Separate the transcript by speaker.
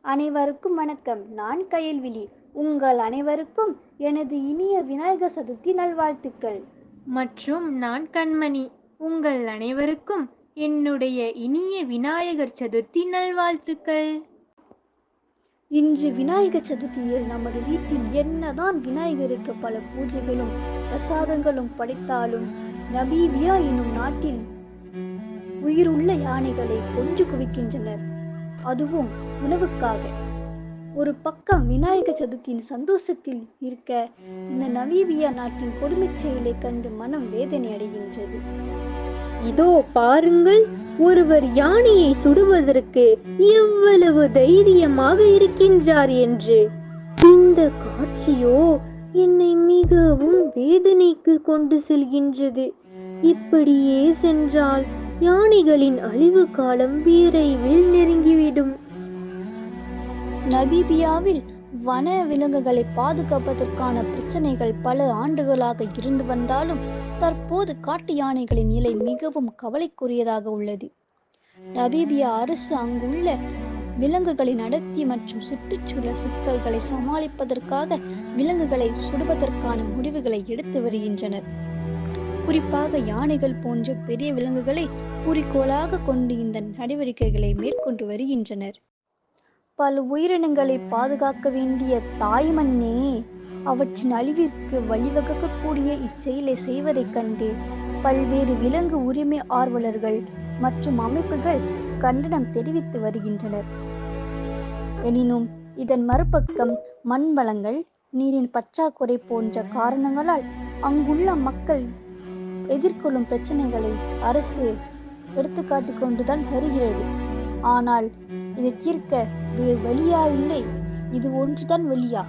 Speaker 1: அனைவருக்கும் வணக்கம். நான் கயல்விழி உங்கள் அனைவருக்கும் எனது இனிய விநாயகர் சதுர்த்தி நல்வாழ்த்துக்கள்.
Speaker 2: மற்றும் நான் கண்மணி. உங்கள் அனைவருக்கும் என்னுடைய இனிய விநாயகர் சதுர்த்தி நல்வாழ்த்துக்கள்.
Speaker 1: இன்று விநாயகர் சதுர்த்தியில் நமது வீட்டில் என்னதான் விநாயகருக்கு பல பூஜைகளும் பிரசாதங்களும் படைத்தாலும் நபீவியா எனும் நாட்டில் உயிருள்ள யானைகளை கொன்று குவிக்கின்றனர். அதுவும் உணவுக்காக. ஒரு பக்கம் விநாயகர் சதுர்த்தியின் சந்தோஷத்தில் இருக்க இந்த நவீபியா நாட்டின் கொடுமைச் செயலை கண்டு மனம் வேதனை அடைகின்றது.
Speaker 3: இதோ பாருங்கள் ஒருவர் யானையை சுடுவதற்கு எவ்வளவு தைரியமாக இருக்கின்றார் என்று. இந்த காட்சியோ என்னை மிகவும் வேதனைக்கு கொண்டு செல்கின்றது. இப்படியே சென்றால் யானைகளின் அழிவு காலம் விரைவில் நெருங்கிவிடும்.
Speaker 1: நபீபியாவில் வன விலங்குகளை பாதுகாப்பதற்கான பிரச்சனைகள் பல ஆண்டுகளாக இருந்து வந்தாலும் தற்போது காட்டு யானைகளின் நிலை மிகவும் கவலைக்குரியதாக உள்ளது. நபீபியா அரசு அங்குள்ள விலங்குகளின் அடர்த்தி மற்றும் சுற்றுச்சூழல் சிக்கல்களை சமாளிப்பதற்காக விலங்குகளை சுடுவதற்கான முடிவுகளை எடுத்து வருகின்றனர். குறிப்பாக யானைகள் போன்ற பெரிய விலங்குகளை குறிக்கோளாக கொண்டு இந்த நடவடிக்கைகளை மேற்கொண்டு வருகின்றனர். பல உயிரினங்களை பாதுகாக்க வேண்டிய தாய்மண்ணே அவற்றின் அழிவிற்கு வழிவகுக்கக்கூடிய இச்செயலை செய்வதைக் கண்டு பல்வேறு விலங்கு உரிமை ஆர்வலர்கள் மற்றும் அமைப்புகள் கண்டனம் தெரிவித்து வருகின்றனர். எனினும் இதன் மறுபக்கம் மண் வளங்கள் நீரின் பற்றாக்குறை போன்ற காரணங்களால் அங்குள்ள மக்கள் எதிர்கொள்ளும் பிரச்சனைகளை அரசு எடுத்துக்காட்டி கொண்டுதான் வருகிறது. ஆனால் இதை தீர்க்க வேறு வழியா இல்லை. இது ஒன்றுதான் வழியா.